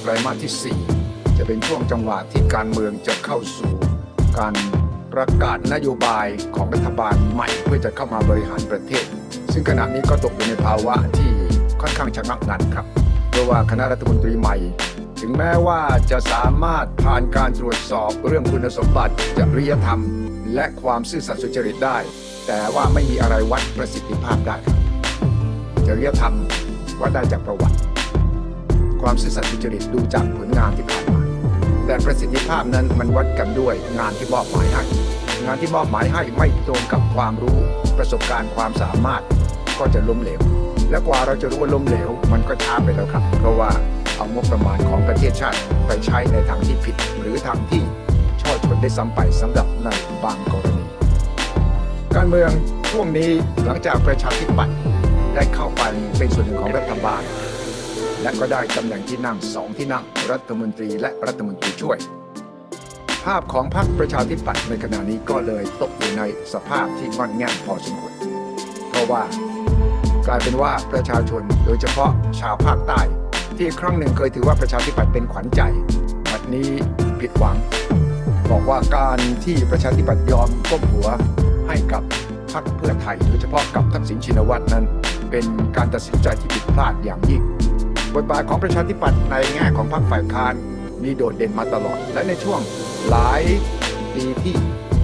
ไตรมาสที่ 4 จะเป็นช่วงจังหวะที่การเมืองจะเข้าสู่การประกาศนโยบายของรัฐบาลใหม่เพื่อจะเข้ามาบริหารประเทศ ซึ่งขณะนี้ก็ตกอยู่ในภาวะที่ค่อนข้างชะงักงันครับเพราะว่าคณะรัฐมนตรีใหม่ ถึงแม้ว่าจะสามารถผ่านการตรวจสอบเรื่องคุณสมบัติจริยธรรม และความซื่อสัตย์สุจริตได้ แต่ว่าไม่มีอะไรวัดประสิทธิภาพได้จริยธรรมวัดได้จากประวัติ ความซื่อสัตย์สุจริตดูจากผลงานที่ผ่านมา แต่ประสิทธิภาพนั้นมันวัดกันด้วยงานที่มอบหมายให้ งานที่มอบหมายให้ไม่ตรงกับความรู้ ประสบการณ์ความสามารถก็จะล้มเหลว และกว่าเราจะรู้ว่าล้มเหลว มันก็ช้าไปแล้วครับ เพราะว่าเอางบประมาณของประเทศชาติไปใช้ในทางที่ผิด หรือทางที่ช่อชนได้ซ้ำไปสำหรับในบางกรณี การเมืองช่วงนี้หลังจากประชาธิปัตย์ได้เข้าไปเป็นส่วนหนึ่งของรัฐบาล และก็ได้ตำแหน่งที่นั่งสองที่นั่งรัฐมนตรีและรัฐมนตรีช่วย ภาพของพรรคประชาธิปัตย์ในขณะนี้ก็เลยตกอยู่ในสภาพที่งอนแง่พอสมควรเพราะว่ากลายเป็นว่าประชาชนโดยเฉพาะชาวภาคใต้ ที่ครั้งหนึ่งเคยถือว่าประชาธิปัตย์เป็นขวัญใจบัดนี้ผิดหวัง บอกว่าการที่ประชาธิปัตย์ยอมก้มหัวให้กับพรรคเพื่อไทย โดยเฉพาะกับทักษิณชินวัตรนั้น เป็นการตัดสินใจที่ผิดพลาดอย่างยิ่ง บทบาทของประชาธิปัตย์ในแง่ของพรรคฝ่ายค้านมีโดดเด่นมาตลอด และในช่วงหลายปีที่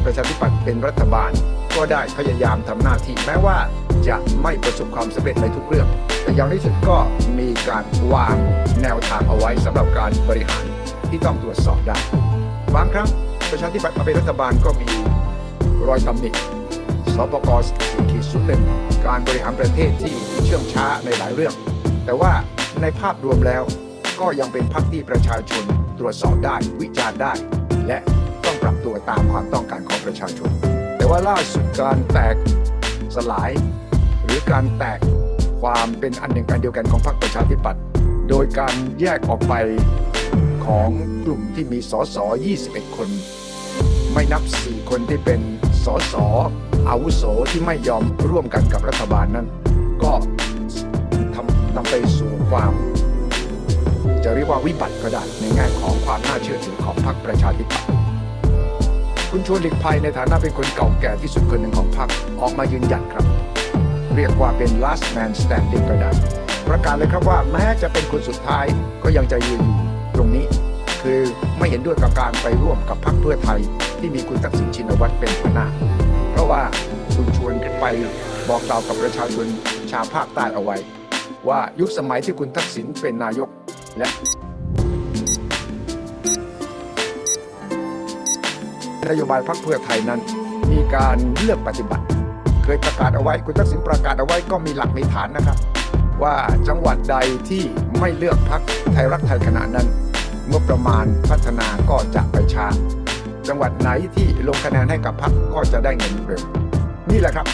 ประชาธิปัตย์เป็นรัฐบาล ก็ได้พยายามทำหน้าที่แม้ว่าจะไม่ประสบความสำเร็จในทุกเรื่อง แต่อย่างที่สุดก็มีการวางแนวทางเอาไว้สำหรับการบริหารที่ต้องตรวจสอบได้ บางครั้งประชาธิปัตย์มาเป็นรัฐบาลก็มีรอยตำหนิสปกสิ่ขีดสุดหนึ่งการบริหารประเทศที่เชื่องช้าในหลายเรื่อง แต่ว่า ในภาพรวมแล้ว ก็ยังเป็นพรรคที่ประชาชนตรวจสอบได้วิจารณ์ได้ และต้องปรับตัวตามความต้องการของประชาชน แต่ว่าล่าสุดการแตกสลาย หรือการแตกความเป็นอันหนึ่งอันเดียวกันของพรรคประชาธิปัตย์โดยการแยกออกไปของกลุ่มที่มีสส21 คน ไม่นับ 4 คนที่เป็นสสอาวุโสที่ไม่ยอมร่วมกันกับรัฐบาลนั้น ก็ นำไปสู่ความ จะเรียกว่าวิบัติก็ได้ในแง่ของความน่าเชื่อถือของพรรคประชาธิปัตย์คุณชวนหลีกภัยในฐานะเป็นคนเก่าแก่ที่สุดคนหนึ่งของพรรคออกมายืนยันครับ เรียกว่าเป็น last man standing ก็ได้ประกาศเลยครับว่าแม้จะเป็นคนสุดท้ายก็ยังจะยืนอยู่ตรงนี้ คือไม่เห็นด้วยกับการไปร่วมกับพรรคเพื่อไทย ที่มีคุณทักษิณชินวัตรเป็นหัวหน้า เพราะว่าคุณชวนไปบอกกล่าวกับประชาชนชาวภาคใต้เอาไว้ ว่ายุคสมัยที่คุณทักษิณเป็นนายกและนโยบายพรรคเพื่อไทยนั้น มีการเลือกปฏิบัติ เคยประกาศเอาไว้คุณทักษิณประกาศเอาไว้ก็มีหลักมีฐานนะครับ ว่าจังหวัดใดที่ไม่เลือกพรรคไทยรักไทยขณะนั้นงบประมาณพัฒนาก็จะไปช้าจังหวัดไหนที่ลงคะแนนให้กับพรรคก็จะได้เงินเร็วนี่แหละครับ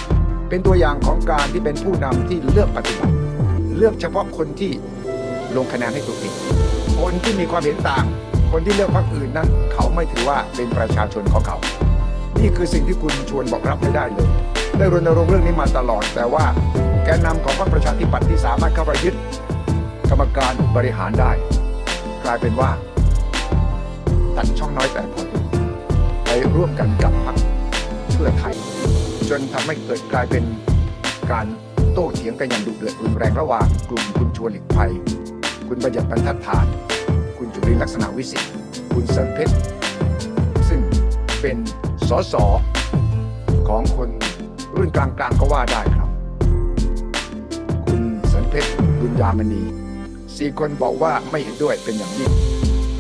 เป็นตัวอย่างของการที่เป็นผู้นำที่เลือกปฏิบัติ เลือกเฉพาะคนที่ลงคะแนนให้ตัวเองคนที่มีความเห็นต่าง คนที่เลือกพรรคอื่นนั้น เขาไม่ถือว่าเป็นประชาชนของเขา นี่คือสิ่งที่คุณชวนบอกรับไม่ได้เลย ได้รณรงค์เรื่องนี้มาตลอด แต่ว่าแกนนำของพรรคประชาธิปัตย์ที่สามารถเข้าไปยึดกรรมการบริหารได้ กลายเป็นว่าตัดช่องน้อยแต่พอดีไปร่วมกันกับพรรคเพื่อไทย จนทำให้เกิดกลายเป็นการ โต้เถียงกันอย่างดุเดือดรุนแรงระหว่างกลุ่มคุณชวนหลีกภัย คุณประหยัดบรรทัดฐาน คุณจุลินลักษณะวิสิทธิ์คุณสันเพชรซึ่งเป็นสสของคนรุ่นกลางๆก็ว่าได้ครับ คุณสันเพชรบุญญามณีสี่คนบอกว่าไม่เห็นด้วยเป็นอย่างยิ่ง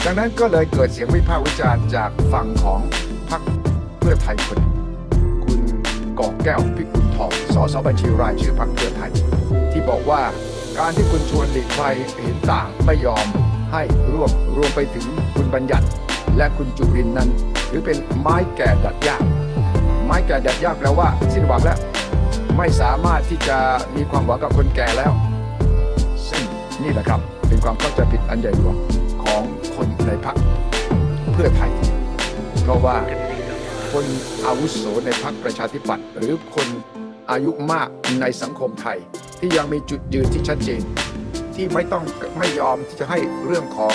ดังนั้นก็เลยเกิดเสียงวิพากษ์วิจารณ์จากฝั่งของพรรคเพื่อไทยคน คุณกอกแก้วพิกุล ทองสสบัญชีรายชื่อพรรคเพื่อไทย ที่บอกว่าการที่คุณชวนหลีกภัยเห็นต่างไม่ยอมให้ร่วมรวมไปถึงคุณบัญญัติ และคุณจุรินนั้น หรือเป็นไม้แก่ดัดยาก ไม้แก่ดัดยากแปลว่า สิ้นหวังแล้ว ไม่สามารถที่จะมีความหวังกับคนแก่แล้ว ซึ่งนี่แหละครับเป็นความเข้าใจผิดอันใหญ่หลวงของคนในพรรคเพื่อไทย เพราะว่าคนอาวุโสในพรรคประชาธิปัตย์หรือคน อายุมากในสังคมไทย ที่ยังมีจุดยืนที่ชัดเจนที่ที่ไม่ต้องไม่ยอมที่จะให้เรื่องของ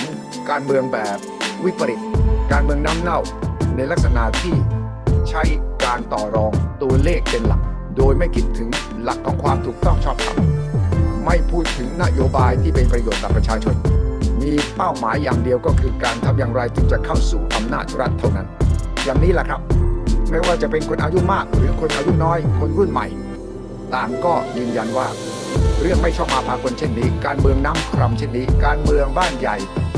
การเมืองแบบวิปริต การเมืองน้ำเน่าในลักษณะที่ใช้การต่อรองตัวเลขเป็นหลัก โดยไม่คิดถึงหลักของความถูกต้องชอบธรรมไม่พูดถึงนโยบายที่เป็นประโยชน์ต่อประชาชน มีเป้าหมายอย่างเดียวก็คือการทำอย่างไรถึงจะเข้าสู่อำนาจรัฐเท่านั้น อย่างนี้แหละครับ ไม่ว่าจะเป็นคนอายุมากหรือคนอายุน้อย คนรุ่นใหม่ ต่างก็ยืนยันว่า เรื่องไม่ชอบมาพากลเช่นนี้ การเมืองน้ำคร่ำเช่นนี้ การเมืองบ้านใหญ่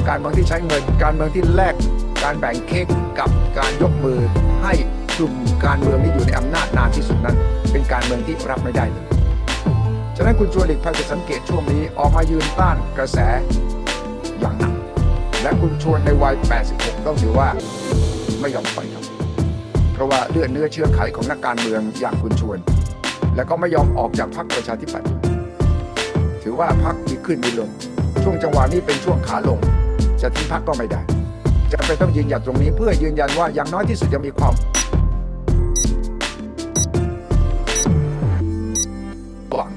การเมืองที่ใช้เงิน การเมืองที่แลกการแบ่งเค้กกับการยกมือให้กลุ่มการเมืองที่อยู่ในอำนาจนานที่สุดนั้น เป็นการเมืองที่รับไม่ได้เลยฉะนั้นคุณชวนหลีกภัยจะสังเกตช่วงนี้ออกมายืนต้านกระแสอย่างหนักและคุณชวนในวัย 86 ต้องถือว่าไม่ยอมปล่อยครับ เพราะว่าเลือดเนื้อเชื้อไขของนักการเมืองอย่างคุณชวน และก็ไม่ยอมออกจากพรรคประชาธิปัตย์ถือว่าพรรคมีขึ้นมีลง ช่วงจังหวะนี้เป็นช่วงขาลง จะทิ้งพรรคก็ไม่ได้จะไปนต้องยืนหยัดตรงนี้เพื่อยืนยันว่าอย่างน้อยที่สุดยังมีความหวัง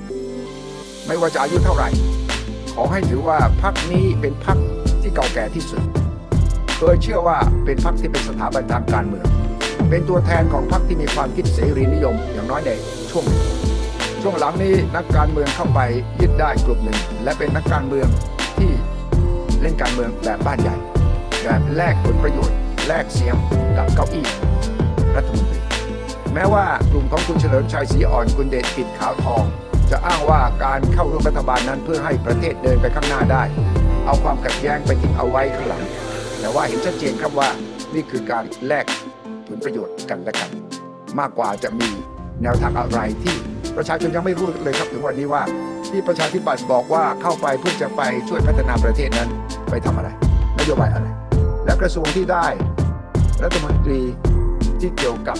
ไม่ว่าจะอายุเท่าไหร่ ขอให้ถือว่าพรรคนี้เป็นพรรคที่เก่าแก่ที่สุด เคยเชื่อว่าเป็นพรรคที่เป็นสถาบันทางการเมือง เป็นตัวแทนของพรรคที่มีความคิดเสรีนิยม อย่างน้อยในช่วง ช่วงหลังนี้นักการเมืองเข้าไปยึดได้กลุ่มหนึ่ง และเป็นนักการเมืองที่เล่นการเมืองแบบบ้านใหญ่แบบแลกผลประโยชน์แลกเสียงกับเก้าอี้รัฐมนตรีแม้ว่ากลุ่มของคุณเฉลิมชัยศรีอ่อนคุณเดชกิจขาวทอง จะอ้างว่าการเข้าร่วมรัฐบาลนั้นเพื่อให้ประเทศเดินไปข้างหน้าได้ เอาความขัดแย้งไปทิ้งเอาไว้ข้างหลัง แต่ว่าเห็นชัดเจนครับว่านี่คือการแลก ผลประโยชน์กันและกัน มากกว่าจะมีแนวทางอะไรที่ประชาชนยังไม่รู้เลยครับถึงวันนี้ว่า ที่ประชาธิปัตย์บอกว่าเข้าไปเพื่อจะไปช่วยพัฒนาประเทศนั้นไปทำอะไรนโยบายอะไร และกระทรวงที่ได้รัฐมนตรีที่เกี่ยวกับ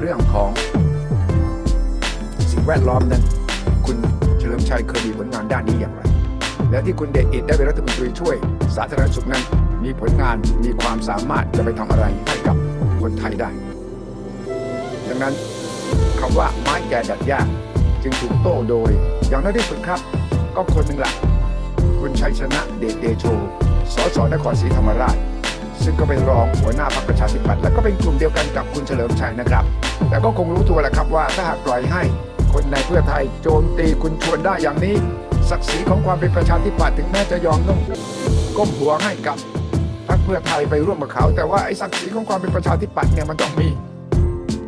เรื่องของสิ่งแวดล้อมนั้น คุณเฉลิมชัยเคยมีผลงานด้านนี้อย่างไร และที่คุณเดชอิดได้เป็นรัฐมนตรีช่วยสาธารณสุขนั้น มีผลงานมีความสามารถจะไปทำอะไรให้กับ คนไทยได้ ดังนั้นคำว่าไม้แก่ดัดยาก จึงถูกโต้โดย อย่างน้อยที่สุดครับ ก็คนหนึ่งหละคุณชัยชนะเดชเดโชสสนครศรีธรรมราช ซึ่งก็เป็นรองหัวหน้าพรรคประชาธิปัตย์และก็เป็นกลุ่มเดียวกันกับคุณเฉลิมชัยนะครับ แต่ก็คงรู้ตัวแหละครับว่าถ้าหากปล่อยให้คนในเพื่อไทยโจมตีคุณชวนได้อย่างนี้ ศักดิ์ศรีของความเป็นประชาธิปัตย์ถึงแม้จะยอมต้องก้มหัวให้กับ รรคเพื่อไทยไปร่วมกับเขา แต่ว่าไอ้ศักดิ์ศรีของความเป็นประชาธิปัตย์เนี่ยมันต้องมี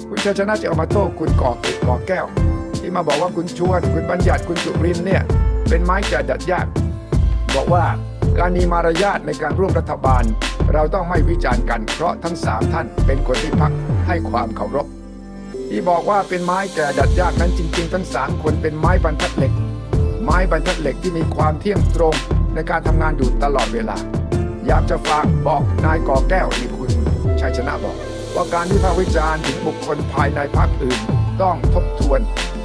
คุณชัยชนะจะเอามาโต้คุณก่อเกิดก่อแก้ว ที่มาบอกว่าคุณชวนคุณบัญญัติคุณจุรินเนี่ยเป็นไม้แก่ดัดยากบอกว่าการมีมารยาทในการร่วมรัฐบาล เราต้องไม่วิจารณ์กัน เพราะทั้งสามท่านเป็นคนที่พักให้ความเคารพที่บอกว่าเป็นไม้แก่ดัดยากนั้นจริง ๆ ทั้งสามคนเป็นไม้บรรทัดเหล็ก ไม้บรรทัดเหล็กที่มีความเที่ยงตรงในการทำงานอยู่ตลอดเวลา อยากจะฝากบอกนายก่อแก้วนี่คุณชัยชนะบอก ว่าการวิพากษ์วิจารณ์ถึงบุคคลภายในพรรคอื่น ต้องทบทวน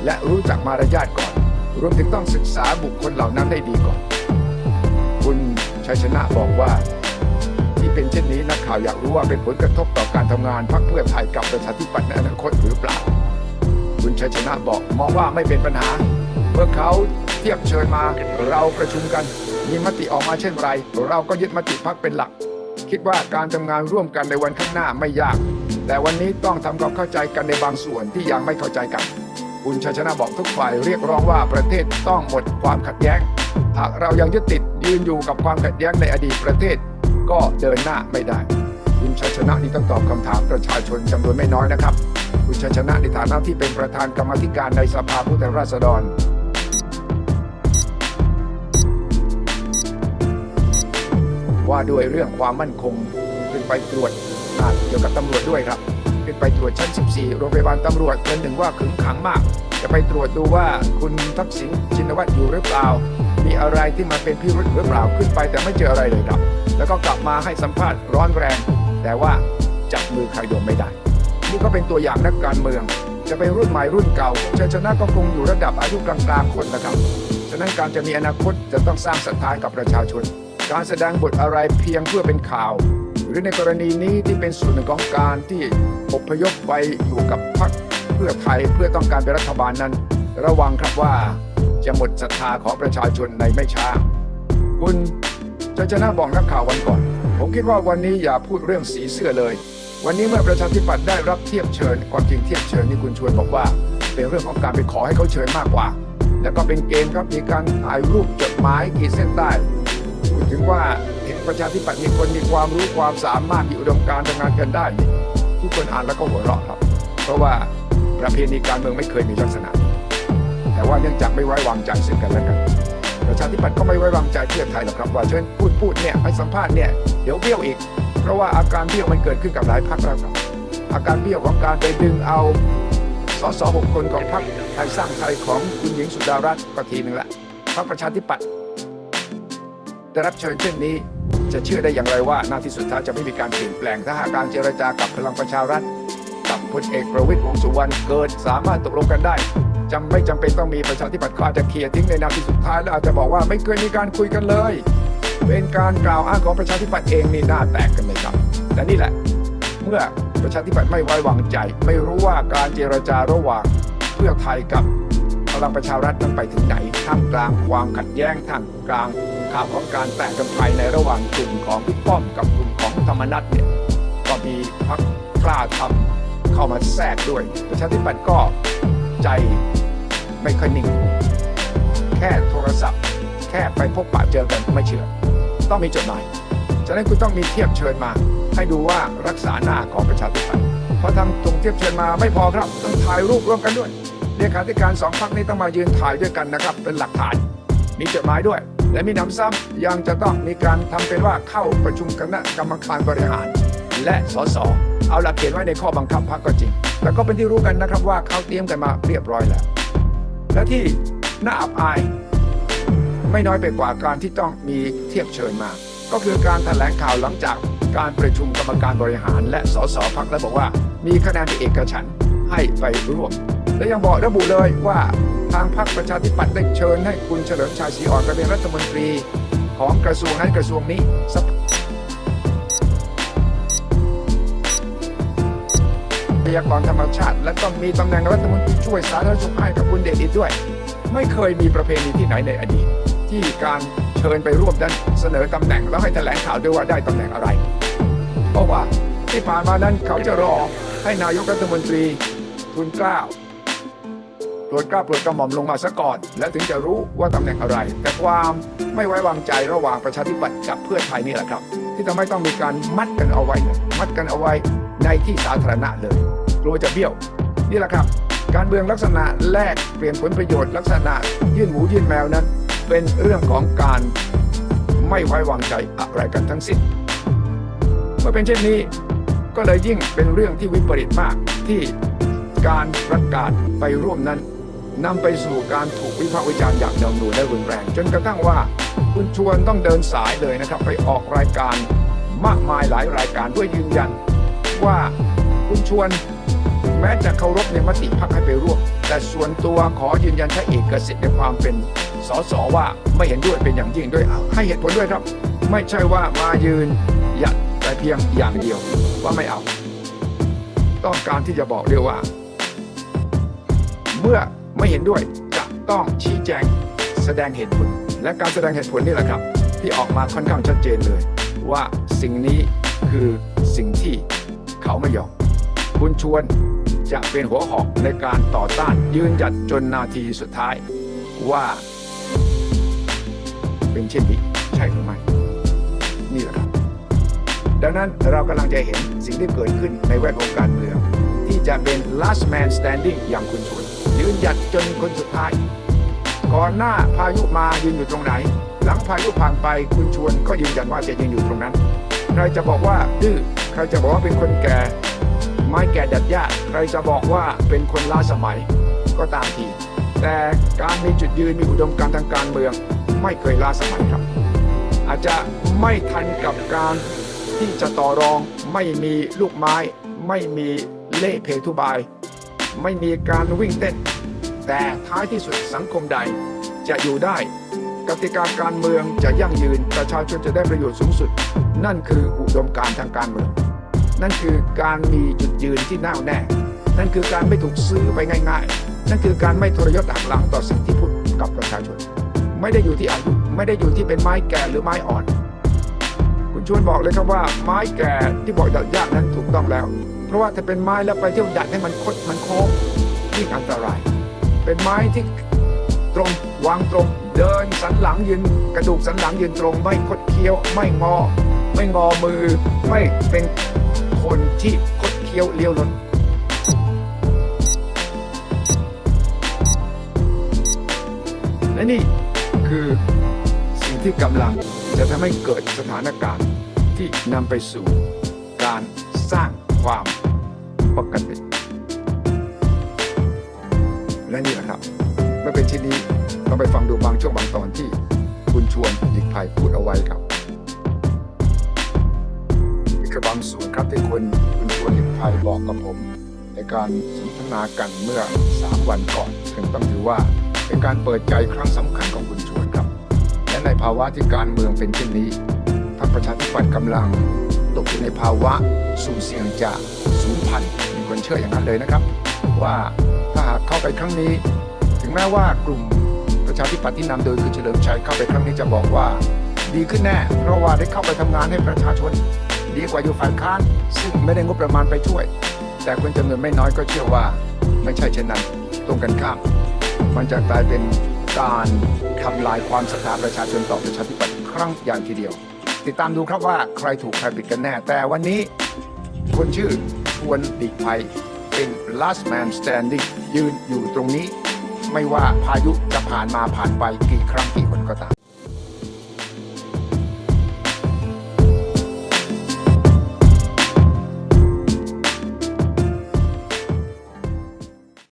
และรู้จักมารยาทก่อน รวมถึงต้องศึกษาบุคคลเหล่านั้นได้ดีก่อน คุณชัยชนะบอกว่า ที่เป็นเช่นนี้นักข่าวอยากรู้ว่าเป็นผลกระทบต่อการทำงานพรรคเพื่อไทยกับประชาธิปัตย์ในอนาคตหรือเปล่า คุณชัยชนะบอกมองว่าไม่เป็นปัญหาเมื่อเขาเทียบเชิญมาเราประชุมกัน มีมติออกมาเช่นไร เราก็ยึดมติพักเป็นหลัก คิดว่าการทำงานร่วมกันในวันข้างหน้าไม่ยาก แต่วันนี้ต้องทำความเข้าใจกันในบางส่วนที่ยังไม่เข้าใจกัน คุณชัยชนะบอกทุกฝ่ายเรียกร้องว่าประเทศต้องหมดความขัดแย้ง หากเรายังยึดติดยืนอยู่กับความขัดแย้งในอดีตประเทศ ก็เดินหน้าไม่ได้ คุณชัยชนะนี่ต้องตอบคำถามประชาชนจำนวนไม่น้อยนะครับ คุณชัยชนะในฐานะที่เป็นประธานกรรมธิการในสภาผู้แทนราษฎร ว่าด้วยเรื่องความมั่นคงขึ้นไปตรวจเกี่ยวกับตำรวจด้วยครับขึ้นไปตรวจชั้น 14 โรงพยาบาลตำรวจเป็นหนึ่งว่าขึงขังมาก จะไปตรวจดูว่าคุณทักษิณชินวัตรอยู่หรือเปล่า มีอะไรที่มาเป็นพิรุธหรือเปล่าขึ้นไปแต่ไม่เจออะไรเลยครับ แล้วก็กลับมาให้สัมภาษณ์ร้อนแรง แต่ว่าจับมือใครโดนไม่ได้ นี่ก็เป็นตัวอย่างนักการเมือง จะเป็นรุ่นใหม่รุ่นเก่าชัยชนะก็คงอยู่ระดับอายุกลางๆคนนะครับ ฉะนั้นการจะมีอนาคตจะต้องสร้างศรัทธากับประชาชน การแสดงบทอะไรเพียงเพื่อเป็นข่าว หรือในกรณีนี้ที่เป็นส่วนหนึ่งของการที่อพยพไปอยู่กับพรรคเพื่อไทยเพื่อต้องการเป็นรัฐบาลนั้น ระวังครับว่าจะหมดศรัทธาของประชาชนในไม่ช้า คุณจะชนะบอกนักข่าววันก่อน ผมคิดว่าวันนี้อย่าพูดเรื่องสีเสื้อเลย วันนี้เมื่อประชาธิปัตย์ได้รับเทียบเชิญความจริงเทียบเชิญนี่คุณชวนบอกว่า เป็นเรื่องของการไปขอให้เขาเชิญมากกว่า แล้วก็เป็นเกมครับมีการถ่ายรูปจดหมายขีดเส้นใต้ ถึงว่าเห็นประชาธิปัตย์มีคนมีความรู้ความสามารถมีอุดมการณ์ทำงานกันได้นี่ทุกคนอ่านแล้วก็หัวเราะครับ เพราะว่าประเพณีการเมืองไม่เคยมีลักษณะนี้แต่ว่าเนื่องจากไม่ไว้วางใจซึ่งกันและกัน ประชาธิปัตย์ก็ไม่ไว้วางใจเพื่อไทยหรอกครับ ว่าเชิญพูดพูดเนี่ยให้สัมภาษณ์เนี่ยเดี๋ยวเบี้ยวอีก เพราะว่าอาการเบี้ยวมันเกิดขึ้นกับหลายพรรคแล้วครับ อาการเบี้ยวของการไปดึงเอาสสหกคนของพรรคไทยสร้างไทยของคุณหญิงสุดารัตน์ก็ทีหนึ่งละพรรคประชาธิปัตย์ ได้รับเชิญเช่นนี้ จะเชื่อได้อย่างไรว่าหน้าที่สุดท้ายจะไม่มีการเปลี่ยนแปลงถ้าหากการเจรจากับพลังประชารัฐกับพลเอกประวิตรวงสุวรรณเกิดสามารถตกลงกันได้จำไม่จำเป็นต้องมีประชาธิปัตย์ก็อาจจะเคลียร์ทิ้งในนาทีสุดท้ายแล้วอาจจะบอกว่าไม่เคยมีการคุยกันเลย เป็นการกล่าวอ้างของประชาธิปัตย์เองนี่หน้าแตกกันเลยครับแต่นี่แหละ เมื่อประชาธิปัตย์ไม่ไว้วางใจ ไม่รู้ว่าการเจรจาระหว่างเพื่อไทยกับพลังประชารัฐนั้นไปถึงไหนท่ามกลางความขัดแย้งท่ามกลาง ข่าวของการแตกกันภายในระหว่างกลุ่มของบิ๊กป้อมกับกลุ่มของธรรมนัฐเนี่ยก็มีพรรคกล้าทำเข้ามาแทรกด้วยประชาธิปัตย์ก็ใจไม่ค่อยนิ่ง แค่โทรศัพท์ แค่ไปพบปะเจอกันไม่เชื่อ ต้องมีจดหมายฉะนั้นคุณต้องมีเทียบเชิญมา ให้ดูว่ารักษาหน้าของประชาธิปัตย์พอทำตรงเทียบเชิญมาไม่พอครับต้องถ่ายรูปร่วมกันด้วยเลขาธิการสองพักนี้ต้องมายืนถ่ายด้วยกันนะครับ เป็นหลักฐาน มีจดหมายด้วย และมีนำซ้ำยังจะต้องมีการทำเป็นว่าเข้าประชุมคณะกรรมการบริหาร และสสเอาหลักเขียนไว้ในข้อบังคับพรรคก็จริง แต่ก็เป็นที่รู้กันนะครับว่าเขาเตรียมกันมาเรียบร้อยแล้ว และที่น่าอับอาย ไม่น้อยไปกว่าการที่ต้องมีเทียบเชิญมา ก็คือการแถลงข่าวหลังจากการประชุมกรรมการบริหาร และสสพักและบอกว่า มีคะแนนเอกฉันให้ไปร่วม และยังบอกระบุเลยว่าทางพรรคประชาธิปัตย์ได้เชิญให้คุณเฉลิมชัยศรีอ่อนไปเป็นรัฐมนตรีของกระทรวงนั้นกระทรวงนี้สักทรัพยากรธรรมชาติ และต้องมีตำแหน่งรัฐมนตรีช่วยสาธารณสุขให้กับคุณเดชอินด้วย ไม่เคยมีประเพณีที่ไหนในอดีต ที่การเชิญไปร่วมนั้นเสนอตำแหน่งแล้วให้แถลงข่าวด้วยว่าได้ตำแหน่งอะไร เพราะว่าที่ผ่านมานั้นเขาจะรอให้นายกรัฐมนตรีทุนเกล้า ปรดกล้าโปรดกระหม่อมลงมาซะก่อน แล้วถึงจะรู้ว่าตำแหน่งอะไร แต่ความไม่ไว้วางใจระหว่างประชาธิปัตย์กับเพื่อไทยนี่แหละครับ ที่ทำให้ต้องมีการมัดกันเอาไว้ มัดกันเอาไว้ในที่สาธารณะเลยกลัวจะเบี้ยว นี่แหละครับ การเมืองลักษณะแลกเปลี่ยนผลประโยชน์ลักษณะ ยื่นหมูยื่นแมวนั้น เป็นเรื่องของการไม่ไว้วางใจอะไรกันทั้งสิ้นเมื่อเป็นเช่นนี้ก็เลยยิ่งเป็นเรื่องที่วิปริตมากที่การประกาศไปร่วมนั้น นำไปสู่การถูกวิพากษ์วิจารณ์อย่างเนืองหน่วงและรุนแรง จนกระทั่งว่าคุณชวนต้องเดินสายเลยนะครับ ไปออกรายการมากมายหลายรายการด้วยยืนยัน ว่าคุณชวนแม้จะเคารพในมติพักให้ไปร่วม แต่ส่วนตัวขอยืนยันใช้เอกสิทธิ์ในความเป็นสสว่าไม่เห็นด้วยเป็นอย่างยิ่งด้วยเอาให้เหตุผลด้วยครับ ไม่ใช่ว่ามายืนหยัดแต่เพียงอย่างเดียวว่าไม่เอา ต้องการที่จะบอกเรียกว่า เมื่อ ไม่เห็นด้วยจะต้องชี้แจงแสดงเหตุผล และการแสดงเหตุผลนี่แหละครับ ที่ออกมาค่อนข้างชัดเจนเลย ว่าสิ่งนี้คือสิ่งที่เขาไม่ยอมคุณชวนจะเป็นหัวหอกในการต่อต้านยืนหยัดจนนาทีสุดท้ายว่า เป็นเช่นนี้ใช่หรือไม่นี่แหละครับ ดังนั้นเรากำลังจะเห็นสิ่งที่เกิดขึ้นในแวดวงการเมือง ที่จะเป็น last man standing อย่างคุณชวน ยืนหยัดจนคนสุดท้าย ก่อนหน้าพายุมายืนอยู่ตรงไหน หลังพายุผ่านไปคุณชวนก็ยืนยันว่าจะยืนอยู่ตรงนั้น ใครจะบอกว่าดื้อใครจะบอกว่าเป็นคนแก่ ไม้แก่ดัดยากใครจะบอกว่าเป็นคนล้าสมัยก็ตามที แต่การมีจุดยืนมีอุดมการทางการเมือง ไม่เคยล้าสมัยครับ อาจจะไม่ทันกับการที่จะต่อรองไม่มีลูกไม้ ไม่มีเล่เพทุบาย ไม่มีการวิ่งเต้น แต่ท้ายที่สุดสังคมใดจะอยู่ได้ กติกาการเมืองจะยั่งยืนประชาชนจะได้ประโยชน์สูงสุด นั่นคืออุดมการทางการเมือง นั่นคือการมีจุดยืนที่แน่วแน่ นั่นคือการไม่ถูกซื้อไปง่าย ๆ นั่นคือการไม่ทรยศหักหลังต่อสิ่งที่พูดกับประชาชน ไม่ได้อยู่ที่อายุไม่ได้อยู่ที่เป็นไม้แก่หรือไม้อ่อน คุณชวนบอกเลยครับว่าไม้แก่ที่บอกดัดยากนั้นถูกต้องแล้ว เพราะว่าถ้าเป็นไม้แล้วไปเที่ยวดัดให้มันคดมันโค้งยิ่งอันตราย เป็นไม้ที่ตรงวางตรง เดินสันหลังยืนกระดูกสันหลังยืนตรง ไม่คดเคี้ยว ไม่งอ ไม่งอมือ ไม่เป็นคนที่คดเคี้ยวเลี้ยวรถและนี่คือสิ่งที่กำลังจะทำให้เกิดสถานการณ์ที่นำไปสู่การสร้างความ ปกติ และนี่แหละครับ เมื่อเป็นที่นนี้เราไปฟังดูบางช่วงบางตอนที่ คุณชวนหลีกภัยพูดเอาไว้ครับนี่คือบางส่วนครับที่คุณคุณชวนหลีกภัยบอกกับผม ในการสนทนากันเมื่อ 3 วันก่อนซึ่งต้องถือว่าเป็นการเปิดใจครั้งสำคัญของคุณชวนครับ และในภาวะที่การเมืองเป็นเช่นนี้พรรคประชาธิปัตย์กำลังตกอยู่ในภาวะสุ่มเสี่ยงจะ สูญพันธุ์มีคนเชื่ออย่างนั้นเลยนะครับ ว่าถ้าหากเข้าไปครั้งนี้ ถึงแม้ว่ากลุ่มประชาธิปัตย์ที่นำโดยคุณเฉลิมชัยเข้าไปครั้งนี้จะบอกว่า ดีขึ้นแน่ เพราะว่าได้เข้าไปทำงานให้ประชาชน ดีกว่าอยู่ฝ่ายค้าน ซึ่งไม่ได้งบประมาณไปช่วย แต่คนจำนวนไม่น้อยก็เชื่อว่า ไม่ใช่เช่นนั้นตรงกันข้าม มันจะกลายเป็นการทำลายความศรัทธาประชาชนต่อประชาธิปัตย์ครั้งอย่างทีเดียว ติดตามดูครับว่าใครถูกใครผิดกันแน่ แต่วันนี้คนชื่อ ชวนดีกภัยเป็น last man standing ยืนอยู่ตรงนี้ ไม่ว่าพายุจะผ่านมาผ่านไปกี่ครั้งกี่คนก็ตาม